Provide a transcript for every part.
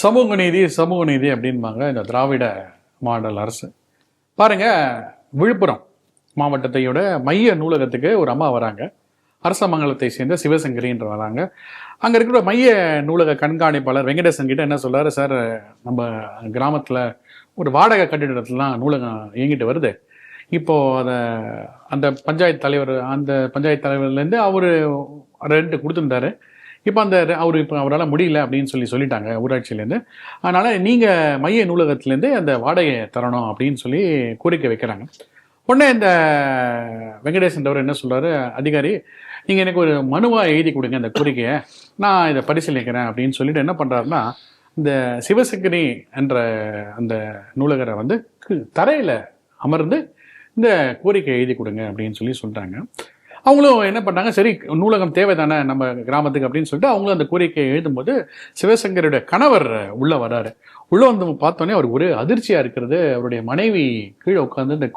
சமூக நீதி சமூக நீதி அப்படின்பாங்க இந்த திராவிட மாடல் அரசு. பாருங்க விழுப்புரம் மாவட்டத்தையோட மைய நூலகத்துக்கு ஒரு அம்மா வராங்க. அரசமங்கலத்தை சேர்ந்த சிவசங்கரின்ற வராங்க. அங்கே இருக்கிற மைய நூலக கண்காணிப்பாளர் வெங்கடேசன் கிட்ட என்ன சொல்கிறாரு சார் நம்ம கிராமத்தில் ஒரு வாடகை கட்டிடத்துலாம் நூலகம் இயங்கிட்டு வருது. இப்போது அதை அந்த பஞ்சாயத்து தலைவர் அந்த பஞ்சாயத்து தலைவர்லேருந்து அவர் ரெண்டு கொடுத்துருந்தாரு. இப்போ அந்த அவர் இப்போ அவரால் முடியல அப்படின்னு சொல்லி சொல்லிட்டாங்க ஊராட்சியிலேருந்து. அதனால் நீங்கள் மைய நூலகத்துலேருந்து அந்த வாடகையை தரணும் அப்படின்னு சொல்லி கோரிக்கை வைக்கிறாங்க. உடனே இந்த வெங்கடேசன்றவர் என்ன சொல்கிறாரு அதிகாரி நீங்கள் எனக்கு ஒரு மனுவாக எழுதி கொடுங்க அந்த கோரிக்கையை. நான் இதை பரிசீலிக்கிறேன் அப்படின்னு சொல்லிட்டு என்ன பண்ணுறாருன்னா இந்த சிவசங்கரி என்ற அந்த நூலகரை வந்து தரையில் அமர்ந்து இந்த கோரிக்கை எழுதி கொடுங்க அப்படின்னு சொல்லி சொல்கிறாங்க அவங்களும் என்ன பண்ணாங்க சரி நூலகம் தேவைதானே நம்ம கிராமத்துக்கு அப்படின்னு சொல்லிட்டு அவங்களும் அந்த கோரிக்கையை எழுதும்போது சிவசங்கருடைய கணவர் உள்ள வராரு உள்ள வந்து பார்த்தோன்னே அவருக்கு ஒரு அதிர்ச்சியா இருக்கிறது. அவருடைய மனைவி கீழே உட்காந்து இந்த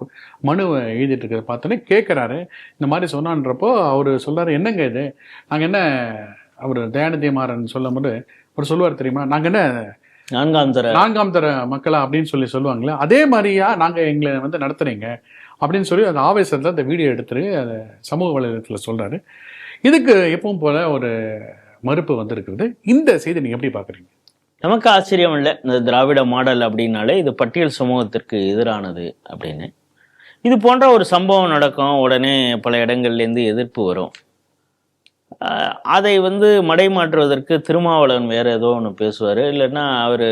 மனுவை எழுதிட்டு இருக்கிறத பார்த்தோன்னே கேட்குறாரு. இந்த மாதிரி சொன்னான்றப்போ அவர் சொல்றாரு என்னங்க இது? நாங்கள் என்ன அவர் தயானந்தியமாறன் மாறன் சொல்லும்போது அவர் சொல்லுவார் தெரியுமா? நாங்கள் என்ன நான்காம் தர. நான்காம் தர மக்களா அப்படின்னு சொல்லி சொல்லுவாங்களே அதே மாதிரியா நாங்க எங்களை வந்து நடத்துறீங்க அப்படின்னு சொல்லி அந்த ஆவேசத்துல அந்த வீடியோ எடுத்துட்டு அதை சமூக வலைதளத்துல சொல்றாரு. இதுக்கு எப்பவும் போல ஒரு மறுப்பு வந்திருக்கிறது இந்த செய்தி நீங்க எப்படி பாக்குறீங்க நமக்கு ஆச்சரியம் இல்லை. இந்த திராவிட மாடல் அப்படின்னாலே இது பட்டியல் சமூகத்திற்கு எதிரானது அப்படின்னு. இது போன்ற ஒரு சம்பவம் நடக்கும். உடனே பல இடங்கள்லேருந்து எதிர்ப்பு வரும். அதை வந்து மடைமாற்றுவதற்கு திருமாவளவன் வேற ஏதோ ஒன்று பேசுவார். இல்லைன்னா அவர்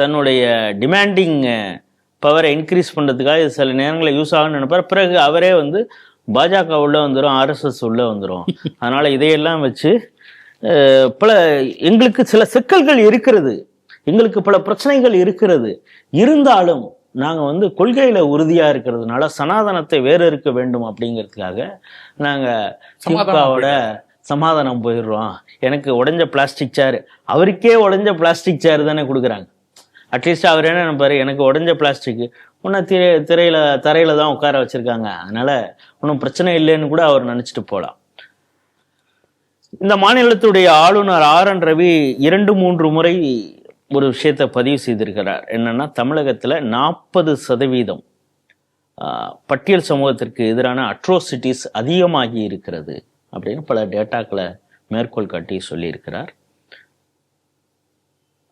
தன்னுடைய டிமாண்டிங் பவரை இன்க்ரீஸ் பண்ணுறதுக்காக இது சில நேரங்களில் யூஸ் ஆகும்னு நினைப்பார். பிறகு அவரே வந்து பாஜக உள்ள வந்துடும் ஆர்எஸ்எஸ் உள்ள வந்துடும் அதனால இதையெல்லாம் வச்சு பல எங்களுக்கு சில சிக்கல்கள் இருக்கிறது. எங்களுக்கு பல பிரச்சனைகள் இருக்கிறது. இருந்தாலும் நாங்கள் வந்து கொள்கையில உறுதியா இருக்கிறதுனால சனாதனத்தை வேறு இருக்க வேண்டும் அப்படிங்கிறதுக்காக நாங்கள் திமுகவோட சமாதானம் போயிடுறோம். எனக்கு உடஞ்ச பிளாஸ்டிக் சேர் அவருக்கே உடஞ்ச பிளாஸ்டிக் சேர் தானே கொடுக்குறாங்க. அட்லீஸ்ட் அவர் என்ன நினைப்பாரு? எனக்கு உடஞ்ச பிளாஸ்டிக் ஒன்றும் திரை திரையில தரையில தான் உட்கார வச்சிருக்காங்க. அதனால ஒன்றும் பிரச்சனை இல்லைன்னு கூட அவர் நினைச்சிட்டு போகலாம் இந்த மாநிலத்துடைய ஆளுநர் ஆர் என் ரவி இரண்டு மூன்று முறை ஒரு விஷயத்தை பதிவு செய்திருக்கிறார். என்னன்னா தமிழகத்தில் நாற்பது சதவீதம் பட்டியல் சமூகத்திற்கு எதிரான அட்ரோசிட்டிஸ் அதிகமாகி இருக்கிறது. அப்படின்னு பல டேட்டாக்களை மேற்கோள் காட்டி சொல்லியிருக்கிறார்.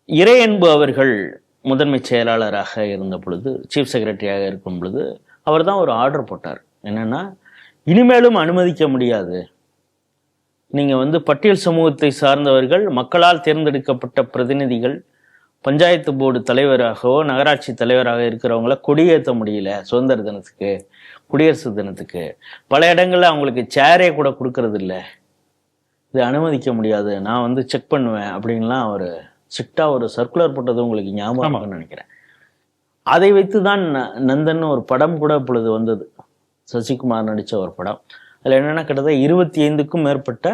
இறையன்பு அவர்கள் முதன்மை செயலாளராக இருந்த பொழுது சீஃப் செக்ரட்டரியாக இருக்கும் பொழுது அவர் தான் ஒரு ஆர்டர் போட்டார். என்னன்னா இனிமேலும் அனுமதிக்க முடியாது. நீங்க வந்து பட்டியல் சமூகத்தை சார்ந்தவர்கள் மக்களால் தேர்ந்தெடுக்கப்பட்ட பிரதிநிதிகள் பஞ்சாயத்து போர்டு தலைவராகவோ நகராட்சி தலைவராக இருக்கிறவங்கள கொடியேற்ற முடியல சுதந்திர தினத்துக்கு குடியரசு தினத்துக்கு. பல இடங்கள்ல அவங்களுக்கு சேரே கூட கொடுக்கறது இல்ல இது அனுமதிக்க முடியாது. நான் வந்து செக் பண்ணுவேன் அப்படின்லாம் அவர் ஸ்ட்ரிக்டா ஒரு சர்க்குலர் போட்டது உங்களுக்கு ஞாபகம் நினைக்கிறேன். அதை வைத்து தான் நந்தன் ஒரு படம் கூட இப்பொழுது வந்தது. சசிகுமார் நடிச்ச ஒரு படம். அதுல என்னன்னா கிட்டத்தட்ட இருபத்தி ஐந்துக்கும் மேற்பட்ட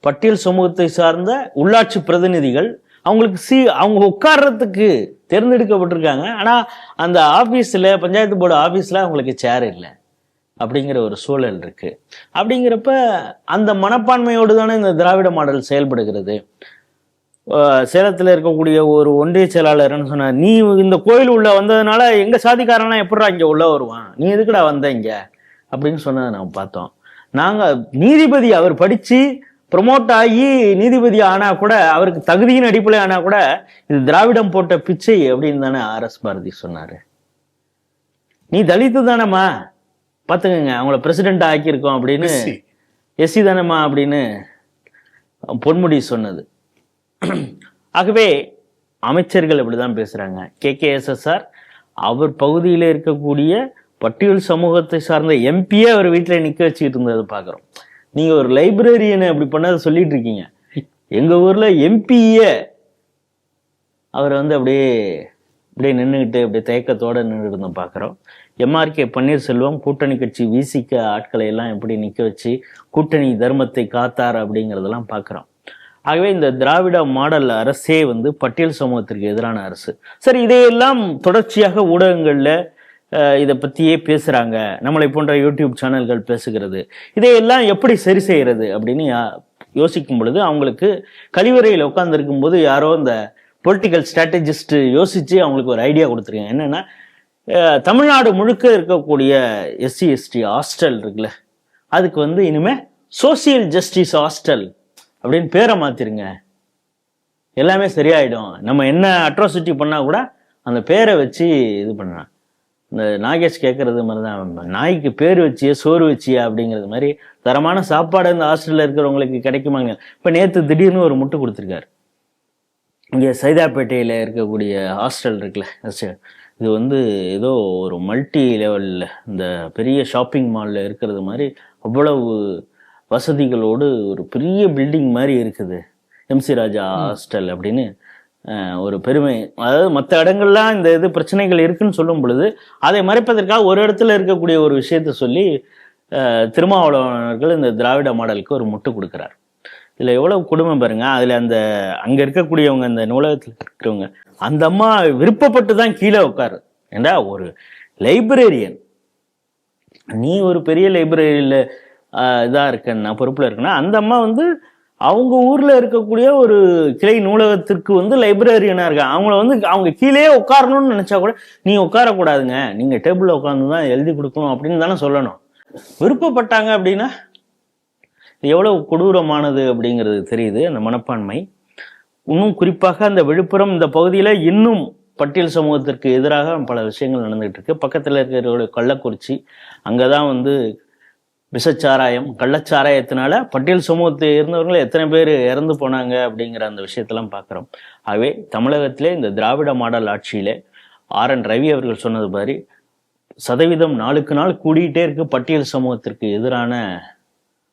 பட்டியல் சமூகத்தை சார்ந்த உள்ளாட்சி பிரதிநிதிகள் அவங்களுக்கு சி அவங்க உட்கார்றதுக்கு தேர்ந்தெடுக்கப்பட்டிருக்காங்க. ஆனால் அந்த ஆஃபீஸில் பஞ்சாயத்து போர்டு ஆஃபீஸில் அவங்களுக்கு சேர் இல்லை. அப்படிங்கிற ஒரு சூழல் இருக்குது அப்படிங்கிறப்ப அந்த மனப்பான்மையோடு தானே இந்த திராவிட மாடல் செயல்படுகிறது. சேலத்தில் இருக்கக்கூடிய ஒரு ஒன்றிய செயலாளர்னு சொன்னார் நீ இந்த கோயில் உள்ளே வந்ததுனால எங்கள் சாதிக்காரன்லாம் எப்படிடா இங்கே உள்ளே வருவான்? நீ எதுக்குடா வந்த இங்கே? அப்படின்னு சொன்னதை நாம் பார்த்தோம். நாங்கள் நீதிபதி அவர் படித்து ப்ரொமோட் ஆகி நீதிபதி ஆனா கூட அவருக்கு தகுதியின் அடிப்படையில் ஆனா கூட இது திராவிடம் போட்ட பிச்சை அப்படின்னு தானே ஆர் எஸ் பாரதி சொன்னாரு. நீ தலித்து தானேம்மா? பாத்துக்கங்க அவங்கள பிரசிடென்ட் ஆக்கியிருக்கோம் அப்படின்னு. எஸ்சி. தானேம்மா அப்படின்னு பொன்முடி சொன்னது. ஆகவே அமைச்சர்கள் இப்படிதான் பேசுறாங்க. கே கே அவர் பகுதியில் இருக்கக்கூடிய பட்டியல் சமூகத்தை சார்ந்த எம்பியே அவர் வீட்டில் நிக்க வச்சுக்கிட்டு இருந்ததை பார்க்குறோம். நீங்க ஒரு லைப்ரரியனை அப்படி பண்ணதை சொல்லிட்டு இருக்கீங்க. எங்க ஊர்ல எம்பியே அவரை வந்து அப்படியே அப்படியே நின்றுக்கிட்டு அப்படியே தயக்கத்தோட நின்றுட்டு தான் பார்க்குறோம். எம்ஆர்கே பன்னீர்செல்வம் கூட்டணி கட்சி விசிக்க ஆட்களை எல்லாம் எப்படி நிற்க வச்சு கூட்டணி தர்மத்தை காத்தார் அப்படிங்கிறதெல்லாம் பார்க்குறோம். ஆகவே இந்த திராவிட மாடல் அரசே வந்து பட்டியல் சமூகத்திற்கு எதிரான அரசு. சரி இதையெல்லாம் தொடர்ச்சியாக ஊடகங்களில் இதை பற்றியே பேசுகிறாங்க நம்மளை போன்ற யூடியூப் சேனல்கள் பேசுகிறது. இதையெல்லாம் எப்படி சரி செய்கிறது அப்படின்னு யா- யோசிக்கும் பொழுது அவங்களுக்கு கழிவறையில் உட்காந்துருக்கும் போது யாரோ இந்த பொலிட்டிக்கல் ஸ்ட்ராட்டஜிஸ்ட் யோசித்து அவங்களுக்கு ஒரு ஐடியா கொடுத்துருக்கேன் என்னென்னா தமிழ்நாடு முழுக்க இருக்கக்கூடிய எஸ்சி எஸ்டி ஹாஸ்டல் இருக்குல்ல அதுக்கு வந்து இனிமேல் சோசியல் ஜஸ்டிஸ் ஹாஸ்டல் அப்படின்னு பேரை மாற்றிருங்க எல்லாமே சரியாயிடும். நம்ம என்ன அட்ராசிட்டி பண்ணால் கூட அந்த பேரை வச்சு இது பண்ணலாம். இந்த நாகேஷ் கேட்கறது மாதிரி தான் நாய்க்கு பேர் வச்சியே சோறு வச்சியா அப்படிங்கிறது மாதிரி தரமான சாப்பாடு இந்த ஹாஸ்டலில் இருக்கிறவங்களுக்கு கிடைக்குமாங்க. இப்போ நேற்று திடீர்னு ஒரு முட்டு கொடுத்துருக்காரு. இங்கே சைதாப்பேட்டையில் இருக்கக்கூடிய ஹாஸ்டல் இருக்குல்ல. இது வந்து ஏதோ ஒரு மல்டி லெவலில் இந்த பெரிய ஷாப்பிங் மாலில் இருக்கிறது மாதிரி அவ்வளவு வசதிகளோடு ஒரு பெரிய பில்டிங் மாதிரி இருக்குது. எம்சி ராஜா ஹாஸ்டல் அப்படின்னு ஒரு பெருமை. அதாவது மற்ற இடங்கள்லாம் இந்த இது பிரச்சனைகள் இருக்குன்னு சொல்லும் பொழுது அதை மறைப்பதற்காக ஒரு இடத்துல இருக்கக்கூடிய ஒரு விஷயத்த சொல்லி அஹ், திருமாவளவர்கள் இந்த திராவிட மாடலுக்கு ஒரு முட்டு கொடுக்குறார். இதில் எவ்வளவு குடும்பம் பாருங்க. அதில் அந்த அங்கே இருக்கக்கூடியவங்க அந்த நூலகத்தில் இருக்கிறவங்க அந்த அம்மா விருப்பப்பட்டு தான் கீழே உட்காரு. ஏண்டா? ஒரு லைப்ரரியன். நீ ஒரு பெரிய லைப்ரரியில் இதாக இருக்கன்னா பொறுப்பில் இருக்குன்னா அந்த அம்மா வந்து அவங்க ஊர்ல இருக்கக்கூடிய ஒரு கிளை நூலகத்திற்கு வந்து லைப்ரரியனா இருக்காங்க அவங்கள வந்து அவங்க கீழே உட்காரணும்னு நினைச்சா கூட நீ உட்காரக்கூடாதுங்க. நீங்க டேபிள்ல உட்காந்து தான் எழுதி கொடுக்கணும் அப்படின்னு தானே சொல்லணும். விருப்பப்பட்டாங்க அப்படின்னா இது எவ்வளவு கொடூரமானது அப்படிங்கிறது தெரியுது அந்த மனப்பான்மை. இன்னும் குறிப்பாக அந்த விழுப்புரம் இந்த பகுதியில் இன்னும் பட்டியல் சமூகத்திற்கு எதிராக பல விஷயங்கள் நடந்துகிட்டு இருக்கு. பக்கத்தில் இருக்கிற கள்ளக்குறிச்சி அங்கே தான் வந்து விஷச்சாராயம் கள்ளச்சாராயத்தினால பட்டியல் சமூகத்தை இருந்தவர்கள் எத்தனை பேர் இறந்து போனாங்க அப்படிங்கிற அந்த விஷயத்தெல்லாம் பார்க்குறோம். ஆகவே தமிழகத்திலே இந்த திராவிட மாடல் ஆட்சியிலே ஆர் என் ரவி அவர்கள் சொன்னது மாதிரி சதவீதம் நாளுக்கு நாள் கூடிக்கிட்டே இருக்கு பட்டியல் சமூகத்திற்கு எதிரான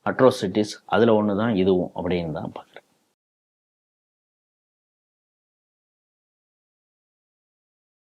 அட்ரோசிட்டிஸ் அதில் ஒன்று தான் இதுவும் அப்படின்னு தான் பார்க்குறோம்.